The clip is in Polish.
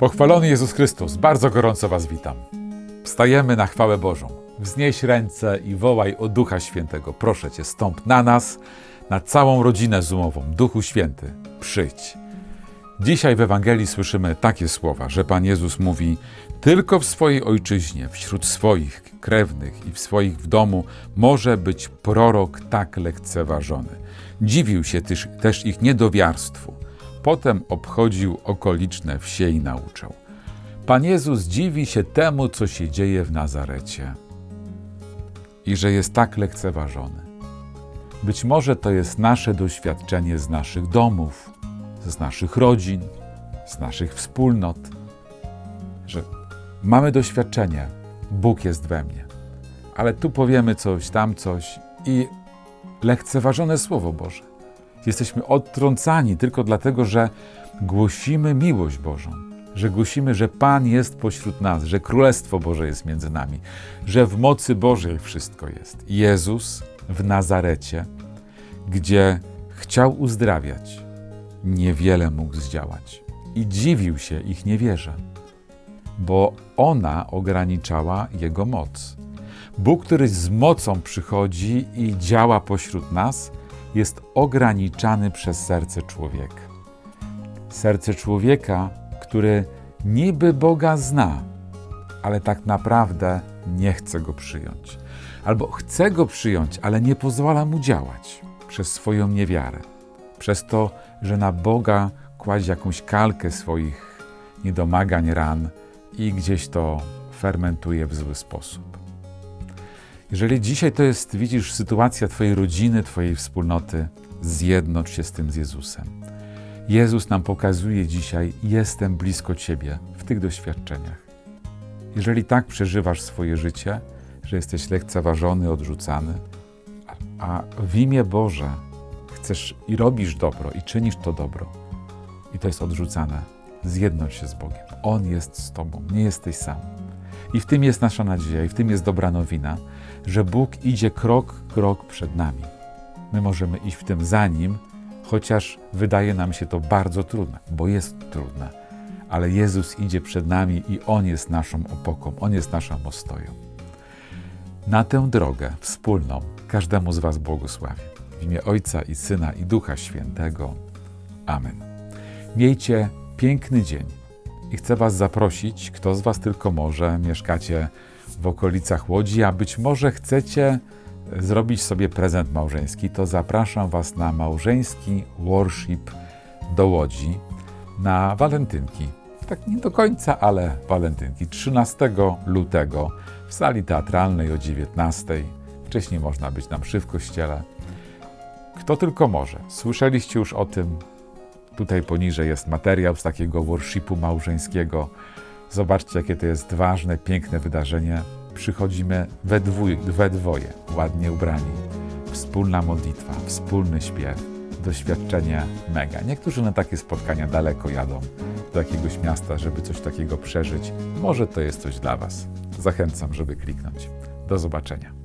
Pochwalony Jezus Chrystus, bardzo gorąco Was witam. Wstajemy na chwałę Bożą. Wznieś ręce i wołaj o Ducha Świętego. Proszę Cię, stąp na nas, na całą rodzinę zoomową. Duchu Święty, przyjdź. Dzisiaj w Ewangelii słyszymy takie słowa, że Pan Jezus mówi: Tylko w swojej ojczyźnie, wśród swoich krewnych i w swoich w domu może być prorok tak lekceważony. Dziwił się też, też ich niedowiarstwu. Potem obchodził okoliczne wsie i nauczał. Pan Jezus dziwi się temu, co się dzieje w Nazarecie i że jest tak lekceważony. Być może to jest nasze doświadczenie z naszych domów, z naszych rodzin, z naszych wspólnot, że mamy doświadczenie, Bóg jest we mnie, ale tu powiemy coś, tam coś i lekceważone Słowo Boże. Jesteśmy odtrącani tylko dlatego, że głosimy miłość Bożą, że głosimy, że Pan jest pośród nas, że Królestwo Boże jest między nami, że w mocy Bożej wszystko jest. Jezus w Nazarecie, gdzie chciał uzdrawiać, niewiele mógł zdziałać i dziwił się ich niewierze, bo ona ograniczała jego moc. Bóg, który z mocą przychodzi i działa pośród nas, jest ograniczany przez serce człowieka. Serce człowieka, który niby Boga zna, ale tak naprawdę nie chce go przyjąć. Albo chce go przyjąć, ale nie pozwala mu działać przez swoją niewiarę, przez to, że na Boga kładzie jakąś kalkę swoich niedomagań, ran i gdzieś to fermentuje w zły sposób. Jeżeli dzisiaj to jest, widzisz, sytuacja Twojej rodziny, Twojej wspólnoty, zjednocz się z tym z Jezusem. Jezus nam pokazuje dzisiaj: Jestem blisko Ciebie w tych doświadczeniach. Jeżeli tak przeżywasz swoje życie, że jesteś lekceważony, odrzucany, a w imię Boże chcesz i robisz dobro, i czynisz to dobro, i to jest odrzucane, zjednocz się z Bogiem. On jest z Tobą, nie jesteś sam. I w tym jest nasza nadzieja, i w tym jest dobra nowina, że Bóg idzie krok, krok przed nami. My możemy iść w tym za Nim, chociaż wydaje nam się to bardzo trudne, bo jest trudne. Ale Jezus idzie przed nami i On jest naszą opoką, On jest naszą ostoją. Na tę drogę wspólną każdemu z Was błogosławię. W imię Ojca i Syna i Ducha Świętego. Amen. Miejcie piękny dzień i chcę Was zaprosić, kto z Was tylko może, mieszkacie w okolicach Łodzi, a być może chcecie zrobić sobie prezent małżeński, to zapraszam Was na małżeński worship do Łodzi na walentynki. Tak nie do końca, ale walentynki. 13 lutego w sali teatralnej o 19. Wcześniej można być na mszy w kościele. Kto tylko może. Słyszeliście już o tym. Tutaj poniżej jest materiał z takiego worshipu małżeńskiego. Zobaczcie, jakie to jest ważne, piękne wydarzenie. Przychodzimy we, dwój, we dwoje, ładnie ubrani. Wspólna modlitwa, wspólny śpiew, doświadczenie mega. Niektórzy na takie spotkania daleko jadą do jakiegoś miasta, żeby coś takiego przeżyć. Może to jest coś dla Was. Zachęcam, żeby kliknąć. Do zobaczenia.